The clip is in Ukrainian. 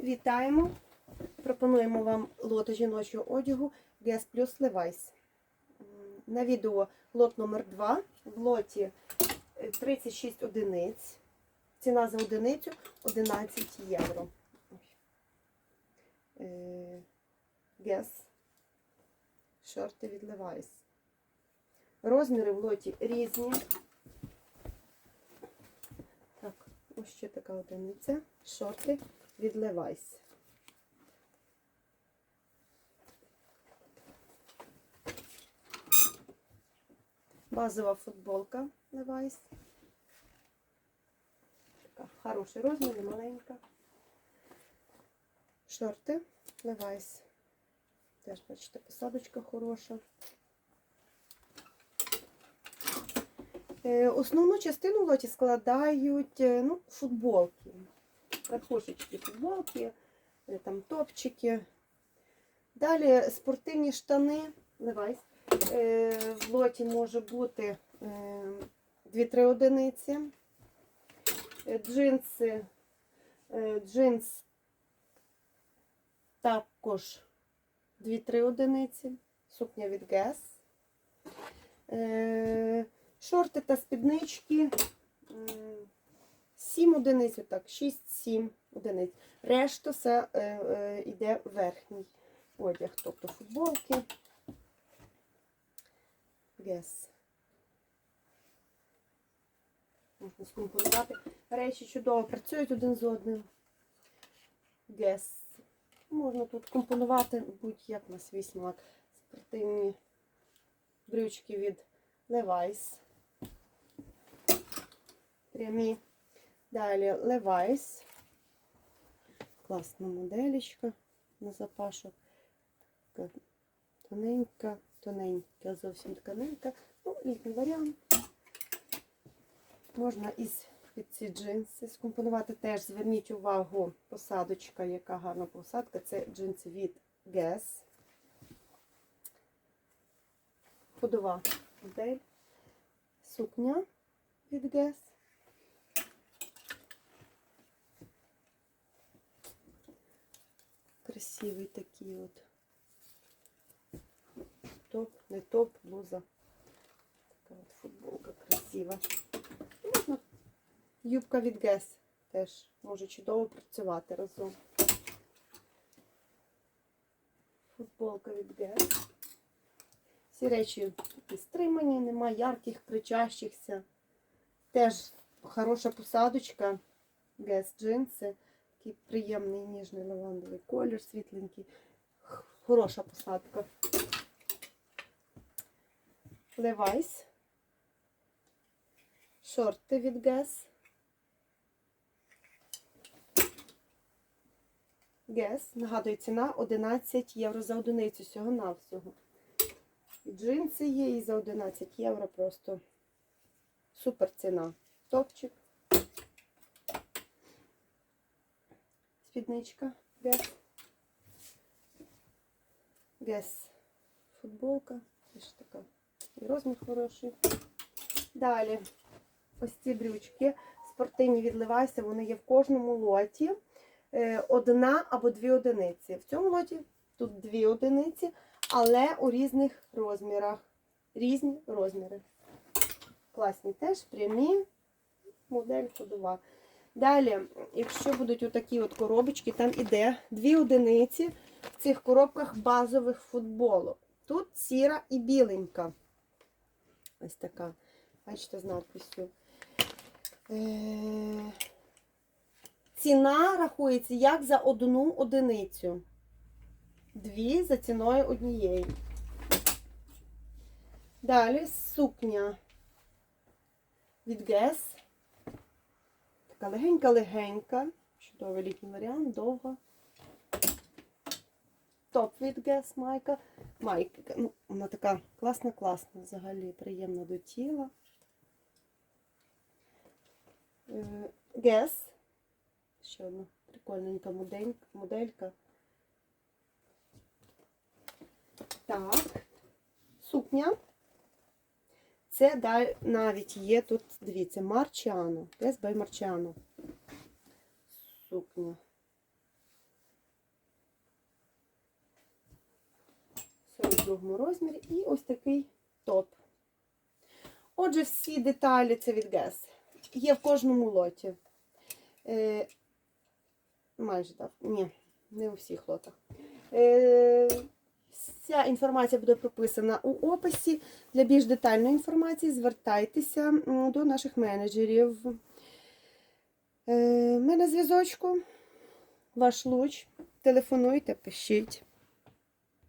Вітаємо! Пропонуємо вам лот жіночого одягу Guess Plus Levi's. На відео лот номер 2 В лоті е, 36 одиниць. Ціна за одиницю 11 євро. Е, Guess. Шорти від Levi's. Розміри в лоті різні. Так, ось ще така одиниця. Шорти від Levi's. Базова футболка Levi's. Така хороший розмір, не маленька. Шорти Levi's. Теж, бачите, посадочка хороша. Е, Основну частину лоті складають е, ну, футболки. Радхошечки футболки, е, там топчики. Далі спортивні штани. Levi's. Е, В лоті може бути 2-3 одиниці. Е, Джинси. е, Джинс також 2-3 одиниці. Сукня від. Е, Шорти та спіднички. 7 одиниць, так, 6-7 одиниць. Решта все е, е, йде верхній одяг, тобто футболки. Guess. Можна скомпонувати. Речі чудово працюють один з одним. Guess. Можна тут компонувати будь-як на свій смак. Спортивні брючки від Levi's. Прямі. Далі Levi's. Класна моделечка на запашок. Така тоненька, тоненька, зовсім тканинка. Ну, літній варіант. Можна із під ці джинси скомпонувати. Теж зверніть увагу, посадочка, яка гарна посадка. Це джинси від Guess. Ходова модель. Сукня від Guess. Красивий такий от. Топ, не топ, блуза. Така от футболка красива. Можна юбка від Guess теж може чудово працювати разом. Футболка від Guess. Всі речі такі стримані, нема ярких, кричащихся. Теж хороша посадочка. Guess джинси. Такий приємний ніжний лавандовий колір, світленький. Хороша посадка. Levi's. Шорти від Guess. Guess. Нагадую, ціна 11 євро за одиницю всього навсього. І джинси є і за 11 євро просто супер ціна. Топчик. Спідничка. Guess. Guess. Футболка. Теж така. І розмір хороший. Далі. Ось ці брючки. Спортивні відливайся, вони є в кожному лоті. Е, Одна або дві одиниці. В цьому лоті тут дві одиниці, але у різних розмірах. Різні розміри. Класні теж, прямі, модель ходова. Далі, якщо будуть отакі от коробочки, там іде дві одиниці в цих коробках базових футболок. Тут сіра і біленька. Ось така. Бачите, з надписю. Е, Ціна рахується як за одну одиницю. Дві за ціною однієї. Далі сукня від Guess. Така легенька-легенька. Чудовий літній варіант, довга. Топ від Guess майка. Майка. Ну, вона така класна-класна взагалі, приємна до тіла. Е, Guess. Ще одна прикольненька моделька. Так. Сукня. Це навіть є тут, дивіться, марчано. Десь бай марчано. Сукня. В 42 розмірі. І ось такий топ. Отже, всі деталі це від ГЕС. Є в кожному лоті. Е, Майже так. Ні, не у всіх лотах. Е, Вся інформація буде прописана у описі. Для більш детальної інформації звертайтеся до наших менеджерів. Е, Ми на зв'язочку. Ваш луч. Телефонуйте, пишіть.